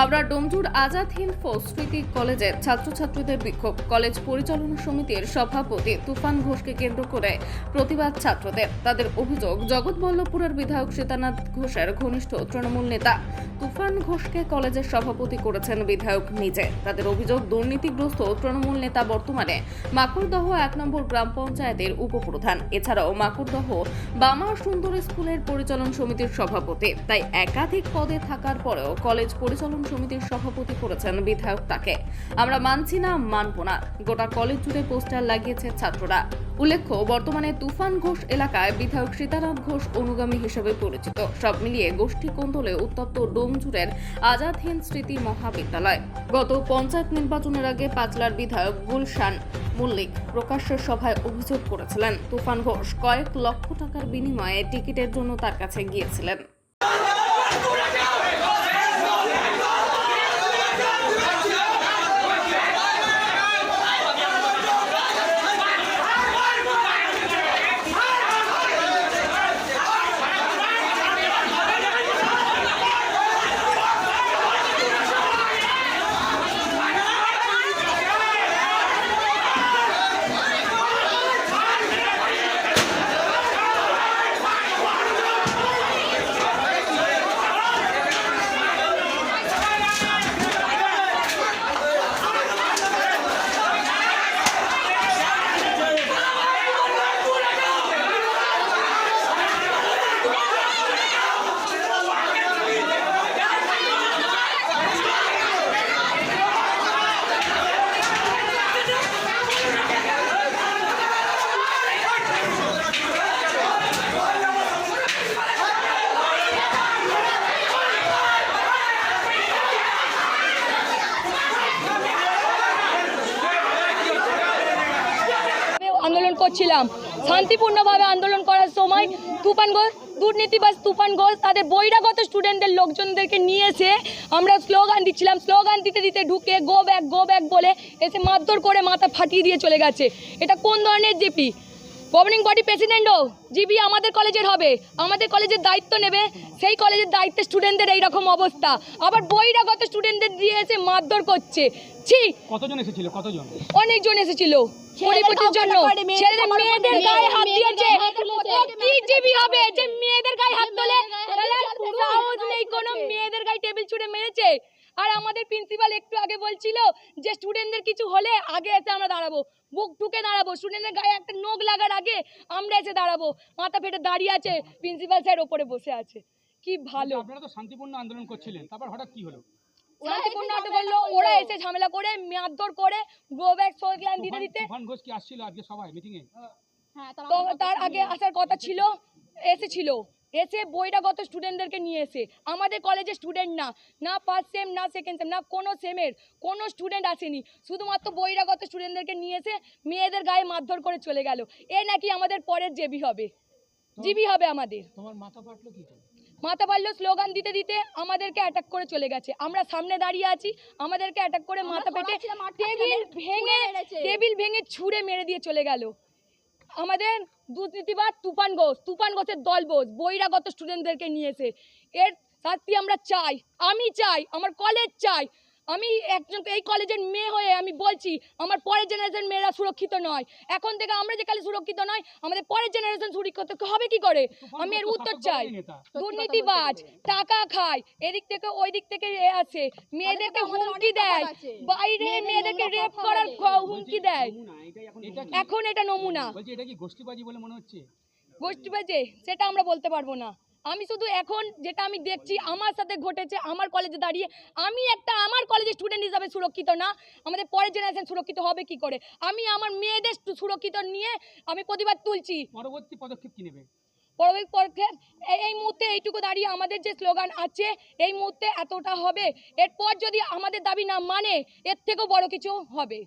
হাওড়ার ডোমজুর আজাদ হিন্দ স্মৃতি কলেজের ছাত্রছাত্রীদের বিক্ষোভ। কলেজ পরিচালনা সমিতির সভাপতি তুফান ঘোষকে কেন্দ্র করে প্রতিবাদ ছাত্রদের। তাদের অভিযোগ, জগৎবল্লভপুরের বিধায়ক সীতানাথ ঘোষের ঘনিষ্ঠ তৃণমূল নেতা। তুফান ঘোষকে কলেজের সভাপতি করেছেন বিধায়ক নিজে। তাদের অভিযোগ, দুর্নীতিগ্রস্ত তৃণমূল নেতা বর্তমানে মাকুরদহ এক নম্বর গ্রাম পঞ্চায়েতের উপপ্রধান। এছাড়াও মাকুরদহ বামা সুন্দর স্কুলের পরিচালন সমিতির সভাপতি। তাই একাধিক পদে থাকার পরেও কলেজ পরিচালন সমিতির সভাপতি করেছেন বিধায়ক তাকে। আমরা মানছি না, মানব না। গোটা কলেজ জুড়ে পোস্টার লাগিয়েছে ছাত্ররা। উল্লেখ্য, বর্তমানে তুফান ঘোষ এলাকায় বিধায়ক সীতারাম ঘোষ অনুগামী হিসেবে পরিচিত। সব মিলিয়ে গোষ্ঠী কোন্দলে উত্তপ্ত ডোমজুরের আজাদ হিন্দ স্মৃতি মহাবিদ্যালয়। গত পঞ্চায়েত নির্বাচনের আগে পাঁচলার বিধায়ক গুলশান মল্লিক প্রকাশ্য সভায় অভিযোগ করেছিলেন, তুফান ঘোষ কয়েক লক্ষ টাকার বিনিময়ে টিকিটের জন্য তার কাছে গিয়েছিলেন আন্দোলন করছিলাম। শান্তিপূর্ণভাবে আন্দোলন করার সময় তুফান ঘোষ, দুর্নীতিবাজ তুফান ঘোষ তাদের বহিরাগত স্টুডেন্টদের লোকজনদেরকে নিয়ে এসে আমরা স্লোগান দিচ্ছিলাম। স্লোগান দিতে দিতে ঢুকে গো ব্যাগ গো ব্যাগ বলে এসে মারধর করে মাথা ফাটিয়ে দিয়ে চলে গেছে। এটা কোন ধরনের জিপি? গভর্নিং বডি প্রেসিডেন্টও জিবি আমাদের কলেজের হবে। আমাদের কলেজের দায়িত্ব নেবে সেই কলেজের দায়িত্বে স্টুডেন্টদের এইরকম অবস্থা। আবার বহিরাগত স্টুডেন্টদের দিয়ে এসে মারধর করছে। ছি! কতজন এসেছিল? কতজন? অনেকজন এসেছিল। পরিপতির জন্য। ছেলেদের মেয়েদের গায়ে হাত দিয়েছে। কি জিবি হবে যে মেয়েদের গায়ে হাত তোলে? তাহলে সাহস নেই কোনো মেয়েদের গায়ে টেবিল ছুঁড়ে মেরেছে। আর আমাদের প্রিন্সিপাল একটু আগে বলছিল যে স্টুডেন্টদের কিছু হলে আগে এসে আমরা দাঁড়াবো। বুক ঠুকে দাঁড়াবো। স্টুডেন্টের গায়ে একটা নোক লাগার আগে আমরা এসে দাঁড়াবো। মাথা ফেটে দাঁড়িয়ে আছে প্রিন্সিপাল স্যার ওপরে বসে আছে। কি ভালো। আপনারা তো শান্তিপূর্ণ আন্দোলন করছিলেন। তারপর হঠাৎ কি হলো? শান্তিপূর্ণ নাটক করল? ওরা এসে ঝামেলা করে মারধর করে গো ব্যাক সোজলাইন দিতে দিতে তুফান ঘোষ কি আসছিল আজকে সবাই মিটিং এ তো তার আগে আসার কথা ছিল এসেছিল। এসে বহিরাগত স্টুডেন্টদেরকে নিয়ে এসে আমাদের কলেজে স্টুডেন্ট না না ফার্স্ট সেম না সেকেন্ড সেম না কোনো সেমের কোনো স্টুডেন্ট আসেনি। শুধুমাত্র বহিরাগত স্টুডেন্টদেরকে নিয়ে এসে মেয়েদের গায়ে মারধর করে চলে গেল। এ নাকি আমাদের পরের জেবি হবে। জিবি হবে আমাদের। তোমার মাথা ফাটলো কি মাথা পারল স্লোগান দিতে দিতে আমাদেরকে অ্যাটাক করে চলে গেছে। আমরা সামনে দাঁড়িয়ে আছি আমাদেরকে অ্যাটাক করে মাথা পেটে টেবিল ভেঙে টেবিল ভেঙে ছুঁড়ে মেরে দিয়ে চলে গেল। আমাদের দুর্নীতিবাদ তুফান ঘোষ, তুফান ঘোষের দল বোস বহিরাগত স্টুডেন্টদেরকে নিয়েছে। এর শাস্তি আমরা চাই, আমি চাই, আমার কলেজ চাই। আমি একজন এই কলেজের মেয়ে হয়ে আমি বলছি আমার পরের জেনারেশন মেয়েরা সুরক্ষিত নয়। এখন থেকে আমরা যে কালে সুরক্ষিত নয় আমাদের পরের জেনারেশন সুরক্ষিত হবে কি করে? আমি এর উত্তর চাই। দুর্নীতিবাজ টাকা খায় এদিক থেকে ওই দিক থেকে এ আছে। মেয়েদেরকে হুমকি দেয়। বাইরে মেয়েদেরকে রেপ করার হুমকি দেয়। এখন এটা নমুনা। বলছি এটা কি গোষ্ঠীবাজি বলে মনে হচ্ছে? গোষ্ঠী বাজে সেটা আমরা বলতে পারব না। আমি শুধু এখন যেটা আমি দেখছি আমার সাথে ঘটেছে আমার কলেজে দাঁড়িয়ে আমি একটা আমার কলেজের স্টুডেন্ট হিসাবে সুরক্ষিত না। আমাদের পরের জেনারেশন সুরক্ষিত হবে কি করে? আমি আমার মেয়েদের সুরক্ষিত নিয়ে আমি প্রতিবাদ তুলছি। পরবর্তী পদক্ষেপ কি নেবে? পরবর্তী পদক্ষেপ এই- মুহূর্তে এইটুকু দাঁড়িয়ে আমাদের যে স্লোগান আছে এই মুহূর্তে এতটা হবে। এরপর যদি আমাদের দাবি না মানে এর থেকেও বড় কিছু হবে।